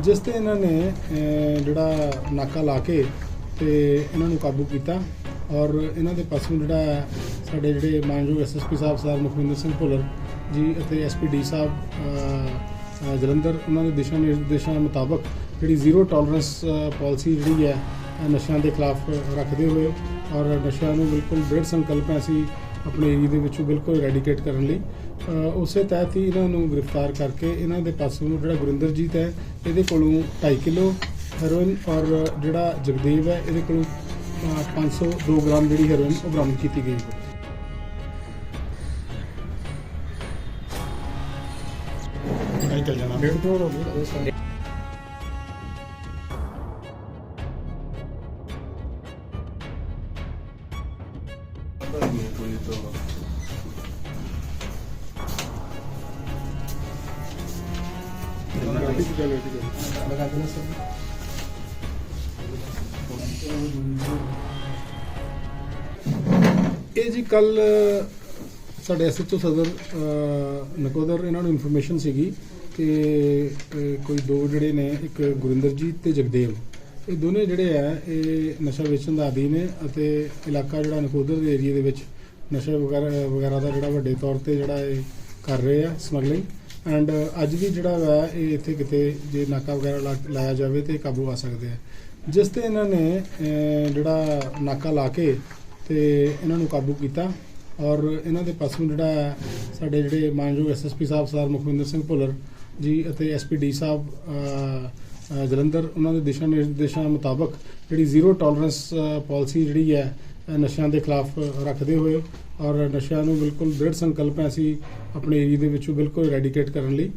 ਜਿਸ ਤੇ ਇਹਨਾਂ ਨੇ ਜਿਹੜਾ ਨਾਕਾ ਲਾ ਕੇ ਤੇ ਇਹਨਾਂ ਨੂੰ ਕਾਬੂ ਕੀਤਾ ਔਰ ਇਹਨਾਂ ਦੇ ਪਾਸੋਂ ਜਿਹੜਾ ਸਾਡੇ ਜਿਹੜੇ ਮਾਨਯੋਗ ਐਸਐਸਪੀ ਸਾਹਿਬ ਸਰਦਾਰ ਮੁਖਵਿੰਦਰ ਸਿੰਘ ਭੁੱਲਰ ਜੀ ਅਤੇ ਐਸਪੀਡੀ ਸਾਹਿਬ ਅਹ, ਅਹ, ਜਲੰਧਰ ਉਹਨਾਂ ਦੇ ਦਿਸ਼ਾ ਨਿਰਦੇਸ਼ਾਂ ਮੁਤਾਬਕ ਜਿਹੜੀ ਜ਼ੀਰੋ ਟੋਲਰੈਂਸ ਪਾਲਿਸੀ ਜਿਹੜੀ ਹੈ ਨਸ਼ਿਆਂ ਦੇ ਖਿਲਾਫ ਰੱਖਦੇ ਹੋਏ ਔਰ ਨਸ਼ਿਆਂ ਨੂੰ ਬਿਲਕੁਲ ਦ੍ਰਿੜ ਸੰਕਲਪ ਹੈ ਅਸੀਂ ਆਪਣੇ ਏਰੀਆ ਦੇ ਵਿੱਚੋਂ ਬਿਲਕੁਲ ਰੈਡੀਕੇਟ ਕਰਨ ਲਈ। ਉਸੇ ਤਹਿਤ ਹੀ ਇਹਨਾਂ ਨੂੰ ਗ੍ਰਿਫਤਾਰ ਕਰਕੇ ਇਹਨਾਂ ਦੇ ਪਾਸੋਂ ਜਿਹੜਾ ਗੁਰਿੰਦਰਜੀਤ ਹੈ ਇਹਦੇ ਕੋਲੋਂ 2.5 ਕਿਲੋ ਹੈਰੋਇਨ ਔਰ ਜਿਹੜਾ ਜਗਦੇਵ ਹੈ ਇਹਦੇ ਕੋਲੋਂ ਅ, 502 ਗ੍ਰਾਮ ਜਿਹੜੀ ਹੈਰੋਇਨ ਉਹ ਬਰਾਮਦ ਕੀਤੀ ਗਈ। ਹੈ ਚੱਲ ਜਾਣਾ। ਕਰੋੜ ਹੋ ਗਿਆ। ਇਹ ਜੀ ਕੱਲ, ਸਾਡੇ ਐਸਐਚਓ ਸਦਰ ਨਕੋਦਰ, ਇਹਨਾਂ ਨੂੰ ਇਨਫੋਰਮੇਸ਼ਨ ਸੀਗੀ ਕਿ ਕੋਈ ਦੋ ਜਿਹੜੇ ਨੇ, ਇੱਕ ਗੁਰਿੰਦਰਜੀਤ ਤੇ ਜਗਦੇਵ। ਇਹ ਦੋਨੇ ਜਿਹੜੇ ਆ ਇਹ ਨਸ਼ਾ ਵੇਚਣ ਦਾ ਆਦੀ ਨੇ ਅਤੇ ਇਲਾਕਾ ਜਿਹੜਾ ਨਕੋਦਰ ਦੇ ਏਰੀਆ ਦੇ ਵਿੱਚ ਨਸ਼ਾ ਵਗੈਰਾ ਵਗੈਰਾ ਦਾ ਜਿਹੜਾ ਵੱਡੇ ਤੌਰ ਤੇ ਜਿਹੜਾ ਇਹ ਕਰ ਰਹੇ ਆ ਸਮਗਲਿੰਗ। ਐਂਡ ਅੱਜ ਵੀ ਜਿਹੜਾ ਵਾ ਇਹ ਇੱਥੇ ਕਿਤੇ ਜੇ ਨਾਕਾ ਵਗੈਰਾ ਲਾ- ਲਾਇਆ ਜਾਵੇ ਤੇ ਕਾਬੂ ਆ ਸਕਦੇ ਆ। ਜਿਸ ਤੇ ਇਹਨਾਂ ਨੇ ਜਿਹੜਾ ਨਾਕਾ ਲਾ ਕੇ ਤੇ ਇਹਨਾਂ ਨੂੰ ਕਾਬੂ ਕੀਤਾ ਔਰ ਇਹਨਾਂ ਦੇ ਪਾਸੋਂ ਜਿਹੜਾ ਹੈ, ਸਾਡੇ ਜਿਹੜੇ ਮਾਨਯੋਗ ਐਸਐਸਪੀ ਸਾਹਿਬ ਸਰਦਾਰ ਮੁਖਵਿੰਦਰ ਸਿੰਘ ਭੁੱਲਰ ਜੀ ਅਤੇ ਐਸਪੀਡੀ ਸਾਹਿਬ ਅਹ, ਅਹ, ਜਲੰਧਰ ਉਹਨਾਂ ਦੇ ਦਿਸ਼ਾ ਨਿਰਦੇਸ਼ਾਂ ਮੁਤਾਬਕ ਜਿਹੜੀ ਜ਼ੀਰੋ ਟੋਲਰੈਂਸ ਪਾਲਿਸੀ ਜਿਹੜੀ ਹੈ ਨਸ਼ਿਆਂ ਦੇ ਖਿਲਾਫ ਰੱਖਦੇ ਹੋਏ ਔਰ ਨਸ਼ਿਆਂ ਨੂੰ ਬਿਲਕੁਲ ਦ੍ਰਿੜ ਸੰਕਲਪ ਹੈ ਅਸੀਂ ਆਪਣੇ ਏਰੀਆ ਦੇ ਵਿੱਚੋਂ ਬਿਲਕੁਲ ਰੈਡੀਕੇਟ ਕਰਨ ਲਈ।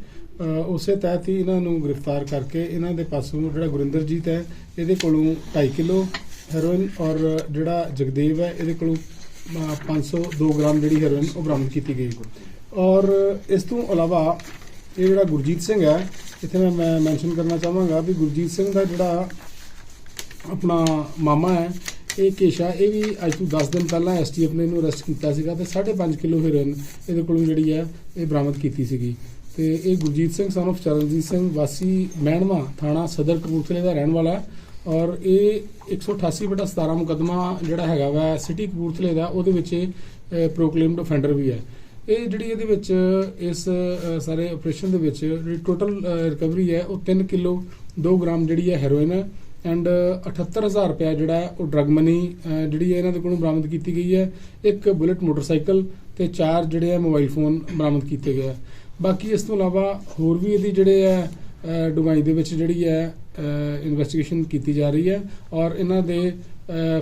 ਉਸੇ ਤਹਿਤ ਹੀ ਇਹਨਾਂ ਨੂੰ ਗ੍ਰਿਫਤਾਰ ਕਰਕੇ ਇਹਨਾਂ ਦੇ ਪਾਸੋਂ ਜਿਹੜਾ ਗੁਰਿੰਦਰਜੀਤ ਹੈ ਇਹਦੇ ਕੋਲੋਂ 2.5 ਕਿਲੋ ਹੈਰੋਇਨ ਔਰ ਜਿਹੜਾ ਜਗਦੇਵ ਹੈ ਇਹਦੇ ਕੋਲੋਂ ਅ, 502 ਗ੍ਰਾਮ ਜਿਹੜੀ ਹੈਰੋਇਨ ਉਹ ਬਰਾਮਦ ਕੀਤੀ ਗਈ। ਔਰ ਇਸ ਤੋਂ ਇਲਾਵਾ ਇਹ ਜਿਹੜਾ ਗੁਰਜੀਤ ਸਿੰਘ ਹੈ, ਇੱਥੇ ਮੈਂ- ਮੈਂ ਮੈਂਸ਼ਨ ਕਰਨਾ ਚਾਹਾਂਗਾ ਵੀ ਗੁਰਜੀਤ ਸਿੰਘ ਦਾ ਜਿਹੜਾ ਆਪਣਾ ਮਾਮਾ ਹੈ, ਇਹ ਕੇਸ਼ਾ, ਇਹ ਵੀ ਅੱਜ ਤੋਂ 10 ਦਿਨ ਪਹਿਲਾਂ ਐਸਟੀਐਫ ਨੇ ਇਹਨੂੰ ਅਰੈਸਟ ਕੀਤਾ ਸੀਗਾ ਤੇ 5.5 ਕਿਲੋ ਹੈਰੋਇਨ ਇਹਦੇ ਕੋਲੋਂ ਜਿਹੜੀ ਹੈ, ਇਹ ਬਰਾਮਦ ਕੀਤੀ ਸੀਗੀ। ਤੇ ਇਹ ਗੁਰਜੀਤ ਸਿੰਘ ਸਨ of ਚਰਨਜੀਤ ਸਿੰਘ, ਵਾਸੀ ਮਹਿਣਵਾ ਥਾਣਾ ਸਦਰ ਕਪੂਰਥਲੇ ਦਾ ਰਹਿਣ ਵਾਲਾ ਔਰ ਇਹ 188 ਬਟਾ 17 ਮੁਕਦਮਾ ਜਿਹੜਾ ਹੈਗਾ ਵਾ ਸਿਟੀ ਕਪੂਰਥਲੇ ਦਾ, ਉਹਦੇ ਵਿੱਚ ਪ੍ਰੋਕਲੇਮਡ ਅਫੈਂਡਰ ਵੀ ਹੈ। ਇਹ ਜਿਹੜੀ ਇਹਦੇ ਵਿੱਚ ਇਸ ਸਾਰੇ ਆਪਰੇਸ਼ਨ ਦੇ ਵਿੱਚ ਜਿਹੜੀ ਟੋਟਲ ਰਿਕਵਰੀ ਹੈ ਉਹ 3 ਕਿਲੋ 2 ਗ੍ਰਾਮ ਜਿਹੜੀ ਹੈ ਹੈਰੋਇਨ ਹੈ ਐਂਡ 78000 ਰੁਪਏ ਜਿਹੜਾ ਉਹ ਡਰਗ ਮਨੀ ਜਿਹੜੀ ਹੈ ਇਹਨਾਂ ਦੇ ਕੋਲੋਂ ਬਰਾਮਦ ਕੀਤੀ ਗਈ ਹੈ। ਇੱਕ ਬੁਲਟ ਮੋਟਰਸਾਈਕਲ ਤੇ ਚਾਰ ਜਿਹੜੇ ਹੈ ਮੋਬਾਈਲ ਫੋਨ ਬਰਾਮਦ ਕੀਤੇ ਗਏ ਬਾਕੀ ਇਸ ਤੋਂ ਇਲਾਵਾ ਹੋਰ ਵੀ ਇਹਦੀ ਜਿਹੜੇ ਹੈ ਅ, ਦੇ ਵਿੱਚ ਜਿਹੜੀ ਹੈ ਇਨਵੈਸਟੀਗੇਸ਼ਨ ਕੀਤੀ ਜਾ ਰਹੀ ਹੈ ਔਰ ਇਹਨਾਂ ਦੇ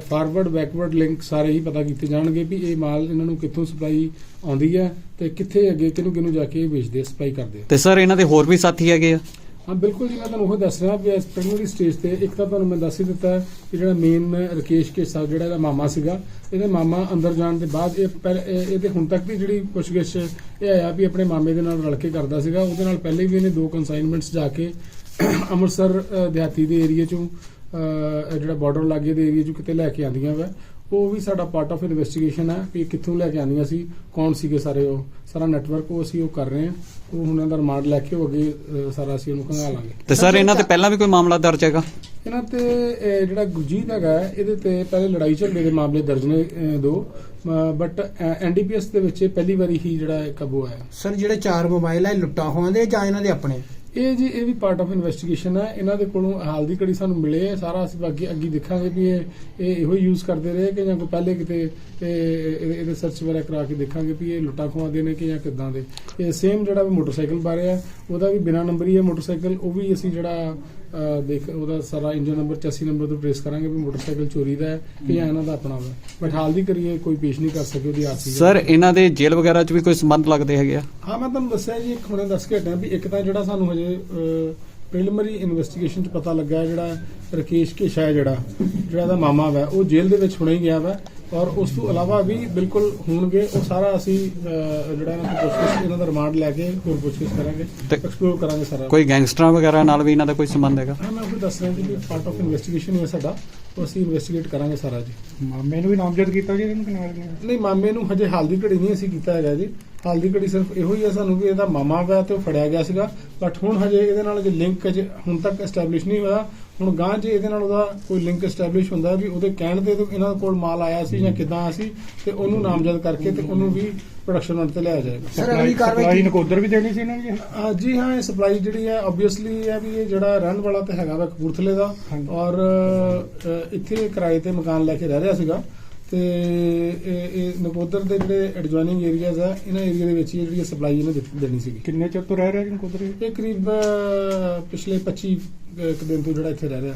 ਫਾਰਵਰਡ ਬੈਕਵਰਡ ਲਿੰਕ ਸਾਰੇ ਹੀ ਪਤਾ ਕੀਤੇ ਜਾਣਗੇ ਵੀ ਇਹ ਮਾਲ ਇਹਨਾਂ ਨੂੰ ਕਿੱਥੋਂ ਸਪਲਾਈ ਆਉਂਦੀ ਹੈ ਤੇ ਕਿੱਥੇ ਅੱਗੇ ਕਿਹਨੂੰ ਕਿਹਨੂੰ ਜਾ ਕੇ ਵੇਚਦੇ ਸਪਲਾਈ ਕਰਦੇ ਆ। ਤੇ ਸਰ ਇਹਨਾਂ ਦੇ ਹੋਰ ਵੀ ਸਾਥੀ ਹੈਗੇ ਆ? ਹਾਂ ਬਿਲਕੁਲ ਜੀ ਮੈਂ ਤੁਹਾਨੂੰ ਉਹ ਦੱਸ ਰਿਹਾ ਵੀ ਇਸ ਪ੍ਰੀਲਿਮਿਨਰੀ ਸਟੇਜ ਤੇ ਇੱਕ ਤਾਂ ਤੁਹਾਨੂੰ ਮੈਂ ਦੱਸ ਹੀ ਦਿੱਤਾ ਕਿ ਜਿਹੜਾ ਮੇਨ ਰਕੇਸ਼ ਕੇ ਸਾਹਿਬ ਜਿਹੜਾ ਇਹਦਾ ਮਾਮਾ ਸੀਗਾ ਇਹਦੇ ਮਾਮਾ ਅੰਦਰ ਜਾਣ ਦੇ ਬਾਅਦ ਇਹ ਪਹਿਲ- ਇਹ- ਇਹਦੇ ਹੁਣ ਤੱਕ ਦੀ ਜਿਹੜੀ ਪੁੱਛਗਿੱਛ ਇਹ ਆਇਆ ਵੀ ਆਪਣੇ ਮਾਮੇ ਦੇ ਨਾਲ ਰਲ ਕੇ ਕਰਦਾ ਸੀਗਾ ਉਹਦੇ ਨਾਲ ਪਹਿਲੇ ਵੀ ਇਹਨੇ ਦੋ ਕਨਸਾਈਨਮੈਂਟਸ ਜਾ ਕੇ ਅੰਮ੍ਰਿਤਸਰ ਦਿਹਾਤੀ ਦੇ ਏਰੀਆ ਚੋਂ ਜਿਹੜਾ ਬਾਰਡਰ ਲਾਗੇ ਦੇ ਏਰੀਆ ਚੋਂ ਕਿਤੇ ਲੈ ਕੇ ਆਂਦੀਆਂ ਵਾ। ਉਹ ਵੀ ਸਾਡਾ ਪਾਰਟ ਆਫ ਇਨਵੈਸਟੀਗੇਸ਼ਨ ਹੈ ਵੀ ਕਿੱਥੋਂ ਲੈ ਕੇ ਆਂਦੀਆਂ ਸੀ ਕੌਣ ਸੀਗੇ ਸਾਰੇ ਉਹ। ਸਾਰਾ ਨੈਟਵਰਕ ਉਹ ਅਸੀਂ ਉਹ ਕਰ ਰਹੇ ਹਾਂ। ਉਹ ਹੁਣ ਇਹਨਾਂ ਦਾ ਰਿਮਾਂਡ ਲੈ ਕੇ ਉਹ ਅੱਗੇ ਸਾਰਾ ਅਸੀਂ ਉਹਨੂੰ ਖੰਗਾਲਾਂਗੇ ਤੇ ਸਰ ਇਹਨਾਂ ਤੇ ਪਹਿਲਾਂ ਵੀ ਕੋਈ ਮਾਮਲਾ ਦਰਜ ਹੈਗਾ? ਇਹਨਾਂ ਤੇ ਜਿਹੜਾ ਗੁਰਜੀਤ ਹੈਗਾ ਹੈ, ਇਹਦੇ ਤੇ ਪਹਿਲੇ ਲੜਾਈ ਝਗੜੇ ਦੇ ਮਾਮਲੇ ਦਰਜ ਨੇ ਦੋ। ਬਟ ਐਨਡੀਪੀਐਸ ਦੇ ਵਿੱਚ ਪਹਿਲੀ ਵਾਰੀ ਹੀ ਜਿਹੜਾ ਕਾਬੂ ਆਇਆ। ਸਰ ਜਿਹੜੇ ਚਾਰ ਮੋਬਾਈਲ ਹੈ ਲੁੱਟਾ ਹੋਣਦੇ ਜਾਂ ਇਹਨਾਂ ਦੇ ਆਪਣੇ? ਇਹ ਜੀ, ਇਹ ਵੀ ਪਾਰਟ ਆਫ ਇਨਵੈਸਟੀਗੇਸ਼ਨ ਹੈ। ਇਹਨਾਂ ਦੇ ਕੋਲੋਂ ਹਾਲ ਦੀ ਘੜੀ ਸਾਨੂੰ ਮਿਲੇ ਹੈ। ਸਾਰਾ ਅਸੀਂ ਬਾਕੀ ਅੱਗੇ ਦੇਖਾਂਗੇ ਵੀ ਇਹ ਇਹ ਇਹੋ ਯੂਜ਼ ਕਰਦੇ ਰਹੇ ਕਿ ਜਾਂ ਕੋਈ ਪਹਿਲੇ ਕਿਤੇ, ਇਹ- ਇਹਦੇ ਇਹਦੇ ਸਰਚ ਵਗੈਰਾ ਕਰਾ ਕੇ ਦੇਖਾਂਗੇ ਵੀ ਇਹ ਲੁੱਟਾ ਖਵਾਉਂਦੇ ਨੇ ਕਿ ਜਾਂ ਕਿੱਦਾਂ ਦੇ। ਇਹ ਸੇਮ ਜਿਹੜਾ ਵੀ ਮੋਟਰਸਾਈਕਲ ਬਾਰੇ ਹੈ, ਉਹਦਾ ਵੀ ਬਿਨਾ ਨੰਬਰ ਹੀ ਹੈ ਮੋਟਰਸਾਈਕਲ ਉਹ ਵੀ ਅਸੀਂ ਜਿਹੜਾ ਦੇਖ ਉਹਦਾ ਸਾਰਾ ਇੰਜਨ ਨੰਬਰ 84 ਨੰਬਰ ਤੋਂ ਟ੍ਰੇਸ ਕਰਾਂਗੇ ਵੀ ਮੋਟਰਸਾਈਕਲ ਚੋਰੀ ਦਾ ਹੈ ਕਿ ਜਾਂ ਇਹਨਾਂ ਦਾ ਆਪਣਾ ਵਾ। ਬਟ ਹਾਲ ਦੀ ਕਰੀਏ ਕੋਈ ਪੇਸ਼ ਨਹੀਂ ਕਰ ਸਕੇ ਉਹਦੀ ਆਰਸੀ ਸਰ ਇਹਨਾਂ ਦੇ ਜੇਲ੍ਹ ਵਗੈਰਾ 'ਚ ਵੀ ਕੋਈ ਸੰਬੰਧ ਲੱਗਦੇ ਹੈਗੇ ਆ? ਹਾਂ ਮੈਂ ਤੁਹਾਨੂੰ ਦੱਸਿਆ ਜੀ ਇੱਕ ਹੁਣੇ ਦੱਸ ਕੇ ਹਟਿਆ ਵੀ ਇੱਕ ਤਾਂ ਜਿਹੜਾ ਸਾਨੂੰ ਹਜੇ ਪ੍ਰੀਲਿਮਿਨਰੀ ਇਨਵੈਸਟੀਗੇਸ਼ਨ ਚ ਪਤਾ ਲੱਗਾ ਹੈ ਜਿਹੜਾ ਰਕੇਸ਼ ਕੇ ਸ਼ਾਹ ਜਿਹੜਾ ਜਿਹੜਾ ਦਾ ਮਾਮਾ ਵਾ ਉਹ ਜੇਲ੍ਹ ਦੇ ਵਿੱਚ ਹੁਣੇ ਹੀ ਗਿਆ ਵਾ। ਔਰ ਉਸ ਤੋਂ ਇਲਾਵਾ ਵੀ ਬਿਲਕੁਲ ਹੋਣਗੇ ਉਹ ਸਾਰਾ ਅਸੀਂ ਜਿਹੜਾ ਇਹਨਾਂ ਤੋਂ ਪੁੱਛਗਿੱਛ ਇਹਨਾਂ ਦਾ ਰਿਮਾਂਡ ਲੈ ਕੇ ਹੋਰ ਪੁੱਛਗਿੱਛ ਕਰਾਂਗੇ ਐਕਸਪਲੋਰ ਕਰਾਂਗੇ ਸਾਰਾ। ਕੋਈ ਗੈਂਗਸਟਰਾਂ ਵਗੈਰਾ ਨਾਲ ਵੀ ਇਹਨਾਂ ਦਾ ਕੋਈ ਸੰਬੰਧ ਹੈਗਾ? ਹਾਂ ਮੈਂ ਉਹ ਦੱਸ ਰਿਹਾ ਜੀ ਪਾਰਟ ਆਫ ਇਨਵੈਸਟੀਗੇਸ਼ਨ ਹੈ ਸਾਡਾ ਉਹ ਅਸੀਂ ਇਨਵੈਸਟੀਗੇਟ ਕਰਾਂਗੇ ਸਾਰਾ ਜੀ। ਮਾਮੇ ਨੂੰ ਵੀ ਨਾਮਜ਼ਦ ਕੀਤਾ ਜੀ ਇਹਨਾਂ ਨੂੰ? ਕਿਨਾਰ ਨਹੀਂ ਮਾਮੇ ਨੂੰ ਹਜੇ ਹਾਲ ਦੀ ਘੜੀ ਨਹੀਂ ਅਸੀਂ ਕੀਤਾ ਹੈਗਾ ਜੀ। ਹਾਲ ਦੀ ਘੜੀ ਸਿਰਫ ਇਹੋ ਹੀ ਹੈ ਸਾਨੂੰ ਵੀ ਇਹਦਾ ਮਾਮਾ ਵਾ ਤੇ ਉਹ ਫੜਿਆ ਗਿਆ ਸੀਗਾ ਬਟ ਹੁਣ ਹਜੇ ਇਹਦੇ ਨਾਲ ਜੇ ਲਿੰਕ ਅਜੇ ਹੁਣ ਤੱਕ ਐਸਟੈਬਲਿਸ਼ ਨਹੀਂ ਹੋਇਆ। ਹੁਣ ਗਾਂ ਜੇ ਇਹਦੇ ਨਾਲ ਉਹਦਾ ਕੋਈ ਲਿੰਕ ਐਸਟੈਬਲਿਸ਼ ਹੁੰਦਾ ਵੀ ਉਹਦੇ ਕਹਿਣ ਤੇ ਤੋਂ ਇਹਨਾਂ ਕੋਲ ਮਾਲ ਆਇਆ ਸੀ ਜਾਂ ਕਿੱਦਾਂ ਆਇਆ ਸੀ ਤੇ ਉਹਨੂੰ ਨਾਮਜ਼ਦ ਕਰਕੇ ਤੇ ਉਹਨੂੰ ਵੀ ਪ੍ਰੋਡਕਸ਼ਨ ਨੋਟ ਤੇ ਲਿਆਇਆ ਜਾਏਗਾ। ਸਰ ਅਗਲੀ ਕਾਰਵਾਈ ਨਕੋਦਰ ਵੀ ਦੇਣੀ ਸੀ ਇਹਨਾਂ ਨੇ ਜੀ? ਹਾਂ ਇਹ ਸਪਲਾਈ ਜਿਹੜੀ ਹੈ ਆਬਵੀਅਸਲੀ ਹੈ ਵੀ ਇਹ ਜਿਹੜਾ ਰਹਿਣ ਵਾਲਾ ਤੇ ਹੈਗਾ ਵਾ ਕਪੂਰਥਲੇ ਦਾ। ਔਰ ਇੱਥੇ ਕਿਰਾਏ ਤੇ ਮਕਾਨ ਲੈ ਕੇ ਰਹਿ ਰਿਹਾ ਸੀਗਾ। ਤੇ ਇਹ ਇਹ ਨਕੋਦਰ ਦੇ ਜਿਹੜੇ ਐਡਜੋਇਨਿੰਗ ਏਰੀਆਜ਼ ਆ ਇਹਨਾਂ ਏਰੀਆ ਦੇ ਵਿੱਚ ਹੀ ਜਿਹੜੀ ਸਪਲਾਈ ਇਹਨੇ ਦੇਣੀ ਸੀਗੀ ਕਿੰਨੇ ਚਿਰ ਤੋਂ ਰਹਿ ਰਿਹਾ ਜੀ ਨਕੋਦਰ ਇਹ? ਕਰੀਬ ਪਿਛਲੇ 25 ਕੁ ਦਿਨ ਤੋਂ ਜਿਹੜਾ ਇੱਥੇ ਰਹਿ ਰਿਹਾ